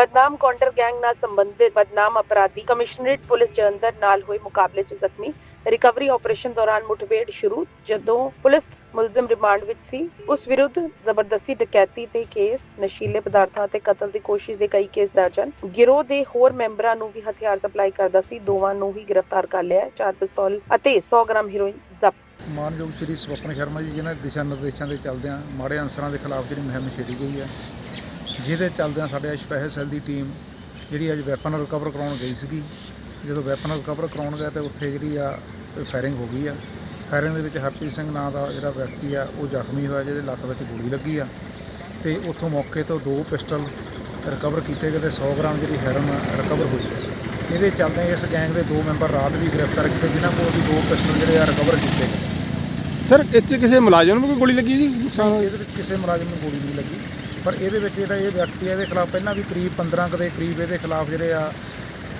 ਬਦਨਾਮ counter gang ਨਾਲ ਸੰਬੰਧਿਤ ਬਦਨਾਮ ਅਪਰਾਧੀ ਕਮਿਸ਼ਨਰੇਟ ਪੁਲਿਸ ਜਲੰਧਰ ਨਾਲ ਹੋਏ ਮੁਕਾਬਲੇ 'ਚ ਜ਼ਖਮੀ। ਰਿਕਵਰੀ ਆਪਰੇਸ਼ਨ ਦੌਰਾਨ ਮੁਠਭੇੜ ਸ਼ੁਰੂ, ਜਦੋਂ ਪੁਲਿਸ ਮੁਲਜ਼ਮ ਰਿਮਾਂਡ ਵਿੱਚ ਸੀ। ਉਸ ਵਿਰੁੱਧ ਜ਼ਬਰਦਸਤੀ ਡਕੈਤੀ ਤੇ ਕੇਸ, ਨਸ਼ੀਲੇ ਪਦਾਰਥਾਂ ਤੇ ਕਤਲ ਦੀ ਕੋਸ਼ਿਸ਼ ਦੇ ਕਈ ਕੇਸ ਦਰਜ ਹਨ। ਗਿਰੋਹ ਦੇ ਹੋਰ ਮੈਂਬਰਾਂ ਨੂੰ ਵੀ ਹਥਿਆਰ ਸਪਲਾਈ ਕਰਦਾ ਸੀ। ਦੋਵਾਂ ਨੂੰ ਹੀ ਗ੍ਰਿਫਤਾਰ ਕਰ ਲਿਆ ਹੈ। ਚਾਰ ਪਿਸਤੌਲ ਅਤੇ 100 ਗ੍ਰਾਮ ਹੈਰੋਇਨ ਜ਼ਬਤ। ਮਾਨਯੋਗ ਸ਼੍ਰੀ ਸਵਪਨ ਸ਼ਰਮਾ ਜੀ, ਜਿਨ੍ਹਾਂ ਦੇ ਦਿਸ਼ਾ ਨਿਰਦੇਸ਼ਾਂ ਦੇ ਚੱਲਦਿਆਂ ਮਾੜੇ ਅਨਸਰਾਂ ਦੇ ਖਿਲਾਫ ਜਿਹੜੀ ਮੁਹਿੰਮ ਛੇੜੀ ਗਈ ਹੈ ਜਿਹਦੇ ਚੱਲਦਿਆਂ ਸਾਡੇ ਸਪੈਸ਼ਲ ਸੈੱਲ ਦੀ ਟੀਮ ਜਿਹੜੀ ਅੱਜ ਵੈਪਨ ਰਿਕਵਰ ਕਰਾਉਣ ਗਈ ਸੀਗੀ ਜਦੋਂ ਵੈਪਨ ਰਿਕਵਰ ਕਰਾਉਣ ਗਏ ਤੇ ਉੱਥੇ ਜਿਹੜੀ ਆ ਫਾਇਰਿੰਗ ਹੋ ਗਈ ਆ। ਫਾਇਰਿੰਗ ਦੇ ਵਿੱਚ ਹਰਪ੍ਰੀਤ ਸਿੰਘ ਨਾਂ ਦਾ ਜਿਹੜਾ ਵਿਅਕਤੀ ਆ ਉਹ ਜ਼ਖਮੀ ਹੋਇਆ ਜਿਹਦੇ ਲੱਤ ਵਿੱਚ ਗੋਲੀ ਲੱਗੀ ਆ ਤੇ ਉੱਥੋਂ ਮੌਕੇ ਤੋਂ ਦੋ ਪਿਸਟਲ ਰਿਕਵਰ ਕੀਤੇ ਗਏ ਤੇ 100 ਗ੍ਰਾਮ ਜਿਹੜੀ ਹੈਰੋਨ ਰਿਕਵਰ ਹੋਈ। ਹੈ ਇਹਦੇ ਚੱਲਦੇ ਇਸ ਗੈਂਗ ਦੇ ਦੋ ਮੈਂਬਰ ਰਾਤ ਵੀ ਗ੍ਰਿਫਤਾਰ ਕੀਤੇ ਜਿਨ੍ਹਾਂ ਕੋਲ ਵੀ ਦੋ ਪਿਸਟਲ ਜਿਹੜੇ ਆ ਰਿਕਵਰ ਕੀਤੇ ਗਏ। ਸਰ ਇਸ 'ਚ ਕਿਸੇ ਮੁਲਾਜ਼ਮ ਨੂੰ ਕੋਈ ਗੋਲੀ ਲੱਗੀ ਜੀ? ਨੁਕਸਾਨ ਇਹਦੇ ਵਿੱਚ ਕਿਸੇ ਮੁਲਾਜ਼ਮ ਨੂੰ ਗੋਲੀ ਨਹੀਂ ਲੱਗੀ। ਪਰ ਇਹਦੇ ਵਿੱਚ ਜਿਹੜਾ ਇਹ ਵਿਅਕਤੀ ਹੈ ਇਹਦੇ ਖਿਲਾਫ ਪਹਿਲਾਂ ਵੀ ਕਰੀਬ 15 ਕੁ ਦੇ ਕਰੀਬ ਇਹਦੇ ਖਿਲਾਫ ਜਿਹੜੇ ਆ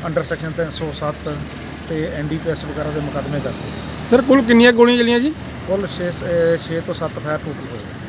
ਅੰਡਰ ਸੈਕਸ਼ਨ 307 ਤੇ ਐਨਡੀਪੀਐਸ ਵਗੈਰਾ ਦੇ ਮੁਕੱਦਮੇ ਦਰਜ ਸਰ ਕੁੱਲ ਕਿੰਨੀਆਂ ਗੋਲੀਆਂ ਚੱਲੀਆਂ ਜੀ? ਕੁੱਲ 6 6 ਤੋਂ 7 ਫਾਇਰ ਟੋਟਲ ਹੋਏ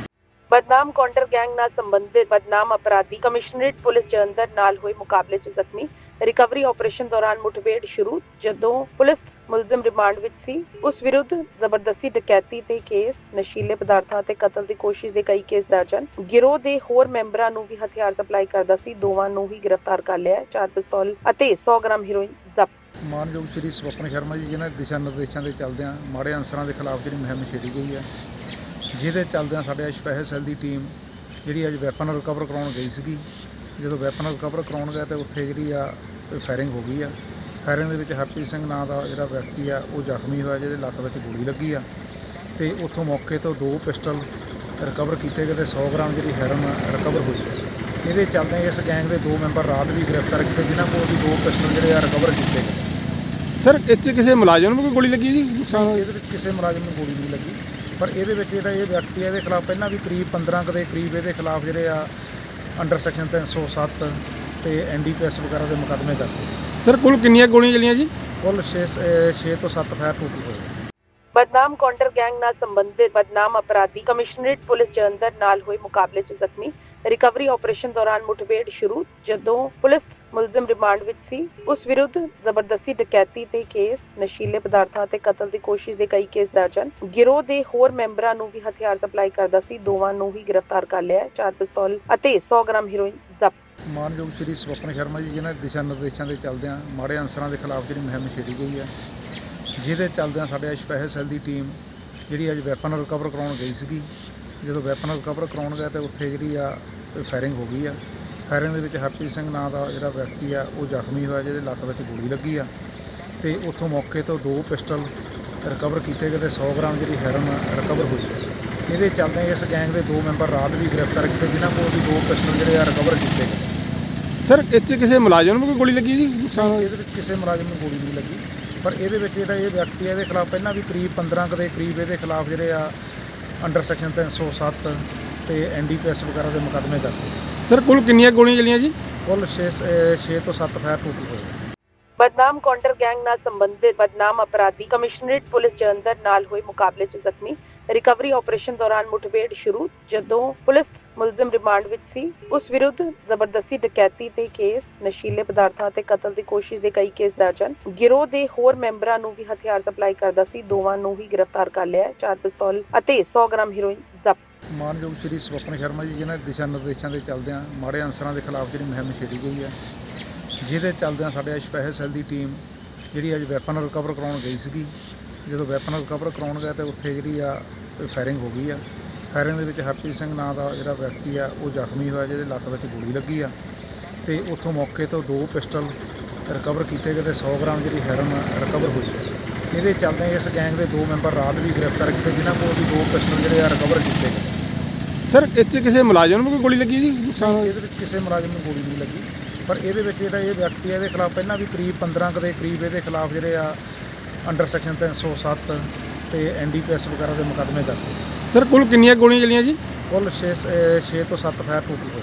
ਬਦਨਾਮ ਕਾਊਂਟਰ ਗੈਂਗ ਨਾਲ ਸੰਬੰਧਿਤ ਬਦਨਾਮ ਅਪਰਾਧੀ ਕਮਿਸ਼ਨਰੇਟ ਪੁਲਿਸ ਜਲੰਧਰ ਨਾਲ ਹੋਏ ਮੁਕਾਬਲੇ 'ਚ ਜ਼ਖਮੀ। ਰਿਕਵਰੀ ਆਪਰੇਸ਼ਨ ਦੌਰਾਨ ਮੁਠਭੇੜ ਸ਼ੁਰੂ, ਜਦੋਂ ਪੁਲਿਸ ਮੁਲਜ਼ਮ ਰਿਮਾਂਡ ਵਿੱਚ ਸੀ। ਉਸ ਵਿਰੁੱਧ ਜ਼ਬਰਦਸਤੀ ਡਕੈਤੀ ਤੇ ਕੇਸ, ਨਸ਼ੀਲੇ ਪਦਾਰਥਾਂ ਤੇ ਕਤਲ ਦੀ ਕੋਸ਼ਿਸ਼ ਦੇ ਕਈ ਕੇਸ ਦਰਜ ਹਨ। ਗਿਰੋਹ ਦੇ ਹੋਰ ਮੈਂਬਰਾਂ ਨੂੰ ਵੀ ਹਥਿਆਰ ਸਪਲਾਈ ਕਰਦਾ ਸੀ। ਦੋਵਾਂ ਨੂੰ ਹੀ ਗ੍ਰਿਫਤਾਰ ਕਰ ਲਿਆ ਚਾਰ ਪਿਸਤੌਲ ਅਤੇ 100 ਗ੍ਰਾਮ ਹੈਰੋਇਨ ਜ਼ਬਤ। ਮਾਨਯੋਗ ਸ਼੍ਰੀ ਸਵਪਨ ਸ਼ਰਮਾ ਜੀ, ਜਿਨ੍ਹਾਂ ਦਿਸ਼ਾ ਨਿਰਦੇਸ਼ਾਂ ਦੇ ਚੱਲਦਿਆਂ ਮਾੜੇ ਅਨਸਰਾਂ ਦੇ ਖਿਲਾਫ ਜਿਹੜੀ ਮੁਹਿੰਮ ਛੇੜੀ ਗਈ ਹੈ ਜਿਹਦੇ ਚੱਲਦਿਆਂ ਸਾਡੇ ਸਪੈਸ਼ਲ ਸੈੱਲ ਦੀ ਟੀਮ ਜਿਹੜੀ ਅੱਜ ਵੈਪਨ ਰਿਕਵਰ ਕਰਾਉਣ ਗਈ ਸੀਗੀ ਜਦੋਂ ਵੈਪਨ ਰਿਕਵਰ ਕਰਾਉਣ ਗਏ ਤੇ ਉੱਥੇ ਜਿਹੜੀ ਆ ਫਾਇਰਿੰਗ ਹੋ ਗਈ ਆ। ਫਾਇਰਿੰਗ ਦੇ ਵਿੱਚ ਹਰਪ੍ਰੀਤ ਸਿੰਘ ਨਾਂ ਦਾ ਜਿਹੜਾ ਵਿਅਕਤੀ ਆ ਉਹ ਜ਼ਖਮੀ ਹੋਇਆ ਜਿਹਦੇ ਲੱਤ ਵਿੱਚ ਗੋਲੀ ਲੱਗੀ ਆ। ਤੇ ਉੱਥੋਂ ਮੌਕੇ ਤੋਂ ਦੋ ਪਿਸਟਲ ਰਿਕਵਰ ਕੀਤੇ ਗਏ ਤੇ 100 ਗ੍ਰਾਮ ਜਿਹੜੀ ਹੈਰੋਨ ਰਿਕਵਰ ਹੋਈ। ਇਹਦੇ ਚੱਲਦੇ ਇਸ ਗੈਂਗ ਦੇ ਦੋ ਮੈਂਬਰ ਰਾਤ ਵੀ ਗ੍ਰਿਫਤਾਰ ਕੀਤੇ ਜਿਨ੍ਹਾਂ ਕੋਲ ਵੀ ਦੋ ਪਿਸਟਲ ਜਿਹੜੇ ਆ ਰਿਕਵਰ ਕੀਤੇ ਗਏ। ਸਰ ਇਸ 'ਚ ਕਿਸੇ ਮੁਲਾਜ਼ਮ ਨੂੰ ਵੀ ਕੋਈ ਗੋਲੀ ਲੱਗੀ ਜੀ? ਨੁਕਸਾਨ ਇਹਦੇ ਵਿੱਚ ਕਿਸੇ ਮੁਲਾਜ਼ਮ ਨੂੰ ਗੋਲੀ ਨਹੀਂ ਲੱਗੀ। ਪਰ ਇਹਦੇ ਵਿੱਚ ਜਿਹੜਾ ਇਹ ਵਿਅਕਤੀ ਹੈ ਇਹਦੇ ਖਿਲਾਫ ਪਹਿਲਾਂ ਵੀ ਕਰੀਬ 15 ਕੁ ਦੇ ਕਰੀਬ ਇਹਦੇ ਖਿਲਾਫ ਜਿਹੜੇ ਆ ਅੰਡਰ ਸੈਕਸ਼ਨ 307 ਤੇ ਐਨਡੀਪੀਐਸ ਵਗੈਰਾ ਦੇ ਮੁਕੱਦਮੇ ਦਰਜ ਸਰ ਕੁੱਲ ਕਿੰਨੀਆਂ ਗੋਲੀਆਂ ਚੱਲੀਆਂ ਜੀ? ਕੁੱਲ 6 6 ਤੋਂ 7 ਫਾਇਰ ਟੋਟਲ ਹੋਏ ਬਦਨਾਮ ਕਾਊਂਟਰ ਗੈਂਗ ਨਾਲ ਸੰਬੰਧਿਤ ਬਦਨਾਮ ਅਪਰਾਧੀ ਕਮਿਸ਼ਨਰੇਟ ਪੁਲਿਸ ਜਲੰਧਰ ਨਾਲ ਹੋਏ ਮੁਕਾਬਲੇ 'ਚ ਜ਼ਖਮੀ। ਰਿਕਵਰੀ ਆਪਰੇਸ਼ਨ ਦੌਰਾਨ ਮੁਠਭੇੜ ਸ਼ੁਰੂ, ਜਦੋਂ ਪੁਲਿਸ ਮੁਲਜ਼ਮ ਰਿਮਾਂਡ ਵਿੱਚ ਸੀ। ਉਸ ਵਿਰੁੱਧ ਜ਼ਬਰਦਸਤੀ ਡਕੈਤੀ ਤੇ ਕੇਸ, ਨਸ਼ੀਲੇ ਪਦਾਰਥਾਂ ਤੇ ਕਤਲ ਦੀ ਕੋਸ਼ਿਸ਼ ਦੇ ਕਈ ਕੇਸ ਦਰਜ ਹਨ। ਗਿਰੋਹ ਦੇ ਹੋਰ ਮੈਂਬਰਾਂ ਨੂੰ ਵੀ ਹਥਿਆਰ ਸਪਲਾਈ ਕਰਦਾ ਸੀ। ਦੋਵਾਂ ਨੂੰ ਹੀ ਗ੍ਰਿਫਤਾਰ ਕਰ ਲਿਆ ਚਾਰ ਪਿਸਤੌਲ ਅਤੇ 100 ਗ੍ਰਾਮ ਹੈਰੋਇਨ ਜ਼ਬਤ। ਮਾਨਯੋਗ ਸ਼੍ਰੀ ਸਵਪਨ ਸ਼ਰਮਾ ਜੀ, ਜਿਨ੍ਹਾਂ ਦਿਸ਼ਾ ਨਿਰਦੇਸ਼ਾਂ ਦੇ ਚੱਲਦਿਆਂ ਮਾੜੇ ਅਨਸਰਾਂ ਦੇ ਖਿਲਾਫ ਜਿਹੜੀ ਮੁਹਿੰਮ ਛੇੜੀ ਗਈ ਹੈ ਜਿਹਦੇ ਚੱਲਦਿਆਂ ਸਾਡੇ ਸਪੈਸ਼ਲ ਸੈੱਲ ਦੀ ਟੀਮ ਜਿਹੜੀ ਅੱਜ ਵੈਪਨ ਰਿਕਵਰ ਕਰਾਉਣ ਗਈ ਸੀਗੀ। ਜਦੋਂ ਵੈਪਨ ਰਿਕਵਰ ਕਰਾਉਣ ਗਏ ਤੇ ਉੱਥੇ ਜਿਹੜੀ ਆ ਫਾਇਰਿੰਗ ਹੋ ਗਈ ਆ। ਫਾਇਰਿੰਗ ਦੇ ਵਿੱਚ ਹਰਪ੍ਰੀਤ ਸਿੰਘ ਨਾਂ ਦਾ ਜਿਹੜਾ ਵਿਅਕਤੀ ਆ ਉਹ ਜ਼ਖਮੀ ਹੋਇਆ ਜਿਹਦੇ ਲੱਤ ਵਿੱਚ ਗੋਲੀ ਲੱਗੀ ਆ ਤੇ ਉੱਥੋਂ ਮੌਕੇ ਤੋਂ ਦੋ ਪਿਸਟਲ ਰਿਕਵਰ ਕੀਤੇ ਗਏ ਤੇ 100 ਗ੍ਰਾਮ ਜਿਹੜੀ ਹੈਰੋਨ ਰਿਕਵਰ ਹੋਈ। ਹੈ ਇਹਦੇ ਚੱਲਦੇ ਇਸ ਗੈਂਗ ਦੇ ਦੋ ਮੈਂਬਰ ਰਾਤ ਵੀ ਗ੍ਰਿਫਤਾਰ ਕੀਤੇ ਜਿਨ੍ਹਾਂ ਕੋਲ ਵੀ ਦੋ ਪਿਸਟਲ ਜਿਹੜੇ ਆ ਰਿਕਵਰ ਕੀਤੇ ਗਏ। ਸਰ ਇਸ 'ਚ ਕਿਸੇ ਮੁਲਾਜ਼ਮ ਨੂੰ ਕੋਈ ਗੋਲੀ ਲੱਗੀ ਜੀ? ਨੁਕਸਾਨ ਹੋਇਆ ਇਹਦੇ ਵਿੱਚ ਕਿਸੇ ਮੁਲਾਜ਼ਮ ਨੂੰ ਗੋਲੀ ਨਹੀਂ ਲੱਗੀ। ਪਰ ਇਹਦੇ ਵਿੱਚ ਜਿਹੜਾ ਇਹ ਵਿਅਕਤੀ ਹੈ ਇਹਦੇ ਖਿਲਾਫ ਪਹਿਲਾਂ ਵੀ ਕਰੀਬ 15 ਕੁ ਦੇ ਕਰੀਬ ਇਹਦੇ ਖਿਲਾਫ ਜਿਹੜੇ ਆ ਅੰਡਰ ਸੈਕਸ਼ਨ 307 ਤੇ ਐਨਡੀਪੀਐਸ ਵਗੈਰਾ ਦੇ ਮੁਕੱਦਮੇ ਦਰਜ ਸਰ ਕੁੱਲ ਕਿੰਨੀਆਂ ਗੋਲੀਆਂ ਚੱਲੀਆਂ ਜੀ? ਕੁੱਲ 6 6 ਤੋਂ 7 ਫਾਇਰ ਟੋਟਲ ਹੋਏ ਬਦਨਾਮ ਕਾਊਂਟਰ ਗੈਂਗ ਨਾਲ ਸੰਬੰਧਿਤ ਬਦਨਾਮ ਅਪਰਾਧੀ ਕਮਿਸ਼ਨਰੇਟ ਪੁਲਿਸ ਜਲੰਧਰ ਨਾਲ ਹੋਏ ਮੁਕਾਬਲੇ 'ਚ ਜ਼ਖਮੀ ਰਿਕਵਰੀ ਆਪਰੇਸ਼ਨ ਦੌਰਾਨ ਮੁਠਭੇੜ ਸ਼ੁਰੂ, ਜਦੋਂ ਪੁਲਿਸ ਮੁਲਜ਼ਮ ਰਿਮਾਂਡ ਵਿੱਚ ਸੀ। ਉਸ ਵਿਰੁੱਧ ਜ਼ਬਰਦਸਤੀ ਡਕੈਤੀ ਤੇ ਕੇਸ, ਨਸ਼ੀਲੇ ਪਦਾਰਥਾਂ ਤੇ ਕਤਲ ਦੀ ਕੋਸ਼ਿਸ਼ ਦੇ ਕਈ ਕੇਸ ਦਰਜ ਹਨ। ਗਿਰੋਹ ਦੇ ਹੋਰ ਮੈਂਬਰਾਂ ਨੂੰ ਵੀ ਹਥਿਆਰ ਸਪਲਾਈ ਕਰਦਾ ਸੀ। ਦੋਵਾਂ ਨੂੰ ਹੀ ਗ੍ਰਿਫਤਾਰ ਕਰ ਲਿਆ ਹੈ। ਚਾਰ ਪਿਸਤੌਲ ਅਤੇ 100 ਗ੍ਰਾਮ ਹੈਰੋਇਨ ਜ਼ਬਤ। ਮਾਨਯੋਗ ਸ਼੍ਰੀ ਸਵਪਨ ਸ਼ਰਮਾ ਜੀ, ਜਿਨ੍ਹਾਂ ਦੇ ਦਿਸ਼ਾ ਨਿਰਦੇਸ਼ਾਂ ਦੇ ਚੱਲਦਿਆਂ ਮਾੜੇ ਅਨਸਰਾਂ ਦੇ ਖਿਲਾਫ ਜਿਹੜੀ ਮੁਹਿੰਮ ਛੇੜੀ ਗਈ ਹੈ, ਜਿਹਦੇ ਚੱਲਦਿਆਂ ਸਾਡੇ ਸਪੈਸ਼ਲ ਸੈੱਲ ਦੀ ਟੀਮ ਜਿਹੜੀ ਅੱਜ ਵੈਪਨ ਰਿਕਵਰ ਕਰਾਉਣ ਗਈ ਸੀਗੀ ਜਦੋਂ ਵੈਪਨ ਰਿਕਵਰ ਕਰਾਉਣ ਗਏ ਤੇ ਉੱਥੇ ਜਿਹੜੀ ਆ ਫਾਇਰਿੰਗ ਹੋ ਗਈ ਆ। ਫਾਇਰਿੰਗ ਦੇ ਵਿੱਚ ਹਰਪ੍ਰੀਤ ਸਿੰਘ ਨਾਂ ਦਾ ਜਿਹੜਾ ਵਿਅਕਤੀ ਆ ਉਹ ਜ਼ਖਮੀ ਹੋਇਆ ਜਿਹਦੇ ਲੱਤ ਵਿੱਚ ਗੋਲੀ ਲੱਗੀ ਆ। ਤੇ ਉੱਥੋਂ ਮੌਕੇ ਤੋਂ ਦੋ ਪਿਸਟਲ ਰਿਕਵਰ ਕੀਤੇ ਗਏ ਤੇ 100 ਗ੍ਰਾਮ ਜਿਹੜੀ ਹੈਰੋਨ ਰਿਕਵਰ ਹੋਈ ਹੈ ਇਹਦੇ ਚੱਲਦੇ ਇਸ ਗੈਂਗ ਦੇ ਦੋ ਮੈਂਬਰ ਰਾਤ ਵੀ ਗ੍ਰਿਫਤਾਰ ਕੀਤੇ ਜਿਨ੍ਹਾਂ ਕੋਲ ਵੀ ਦੋ ਪਿਸਟਲ ਜਿਹੜੇ ਆ ਰਿਕਵਰ ਕੀਤੇ ਗਏ। ਸਰ ਇਸ 'ਚ ਕਿਸੇ ਮੁਲਾਜ਼ਮ ਨੂੰ ਕੋਈ ਗੋਲੀ ਲੱਗੀ ਜੀ? ਨੁਕਸਾਨ ਇਹਦੇ ਵਿੱਚ ਕਿਸੇ ਮੁਲਾਜ਼ਮ ਨੂੰ ਗੋਲੀ ਨਹੀਂ ਲੱਗੀ। ਪਰ ਇਹਦੇ ਵਿੱਚ ਜਿਹੜਾ ਇਹ ਵਿਅਕਤੀ ਹੈ ਇਹਦੇ ਖਿਲਾਫ ਪਹਿਲਾਂ ਵੀ ਕਰੀਬ 15 ਕੁ ਦੇ ਕਰੀਬ ਇਹਦੇ ਖਿਲਾਫ ਜਿਹੜੇ ਆ ਅੰਡਰ ਸੈਕਸ਼ਨ 307 ਤੇ ਐਨਡੀਪੀਐਸ ਵਗੈਰਾ ਦੇ ਮੁਕੱਦਮੇ ਦਰਜ। ਸਰ ਕੁੱਲ ਕਿੰਨੀਆਂ ਗੋਲੀਆਂ ਚੱਲੀਆਂ ਜੀ? ਕੁੱਲ 6 6 ਤੋਂ 7 ਫਾਇਰ ਟੋਟਲ ਹੋਏ।